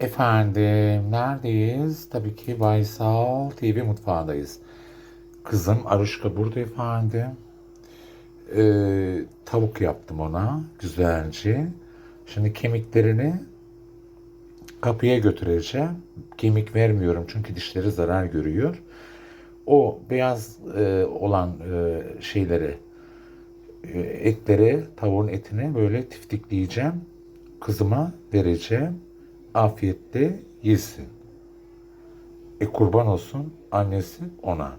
Efendim, neredeyiz? Tabii ki Baysal TV mutfağındayız. Kızım Aruşka burada efendim. Ee, tavuk yaptım ona güzelce. Şimdi kemiklerini kapıya götüreceğim. Kemik vermiyorum çünkü dişleri zarar görüyor. O beyaz e, olan e, şeyleri, e, etleri, tavuğun etini böyle tiftikleyeceğim. Kızıma vereceğim. Afiyetle yesin. E kurban olsun annesi ona.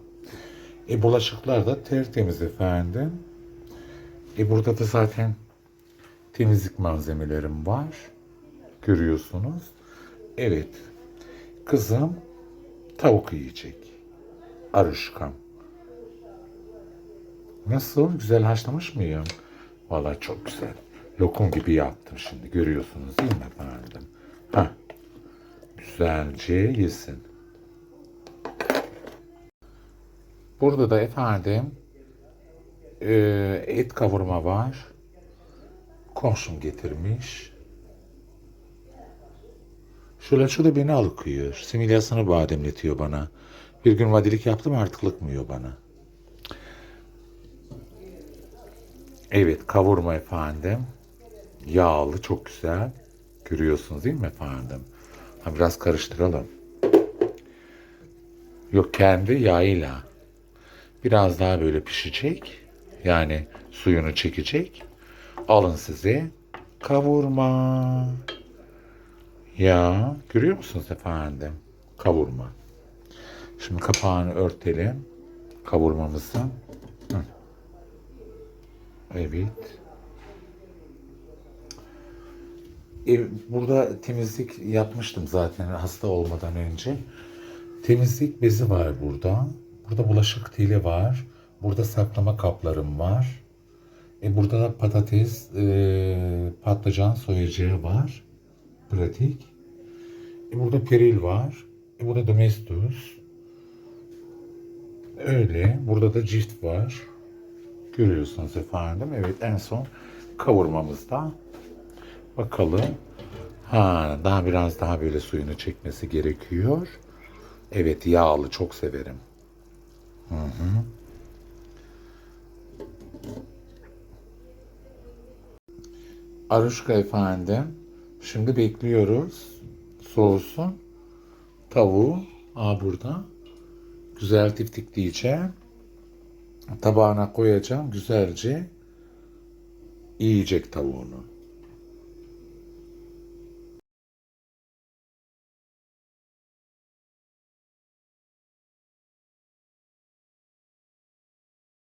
E bulaşıklar da tertemiz efendim. E burada da zaten temizlik malzemelerim var. Görüyorsunuz. Evet. Kızım tavuk yiyecek. Arışkam. Nasıl? Güzel haşlamış mıyım? Vallahi çok güzel. Lokum gibi yaptım şimdi. Görüyorsunuz değil mi efendim? Ha. Güzelce yesin. Burada da efendim e, et kavurma var. Komşum getirmiş. Şöyle şu da beni alıkıyor. Similyasını bademletiyor bana. Bir gün vadilik yaptım artık lıkmıyor bana. Evet kavurma efendim. Yağlı çok güzel. Görüyorsunuz değil mi efendim? Ha, biraz karıştıralım. Yok kendi yağıyla. Biraz daha böyle pişecek. Yani suyunu çekecek. Alın size kavurma. Ya görüyor musunuz efendim? Kavurma. Şimdi kapağını örtelim. Kavurmamızı. Hı. Evet. E, burada temizlik yapmıştım zaten hasta olmadan önce. Temizlik bezi var burada. Burada bulaşık teli var. Burada saklama kaplarım var. E, burada da patates, e, patlıcan soyacağı var. Pratik. E, burada peril var. E, burada domestos. Öyle. Burada da cift var. Görüyorsunuz efendim. Evet en son kavurmamızda. Bakalım. Ha daha biraz daha böyle suyunu çekmesi gerekiyor. Evet yağlı çok severim. Hı hı. Aruşka efendim. Şimdi bekliyoruz. Soğusun. Tavuğu. Aa burada. Güzel tiftikleyeceğim. Tabağına koyacağım. Güzelce yiyecek tavuğunu.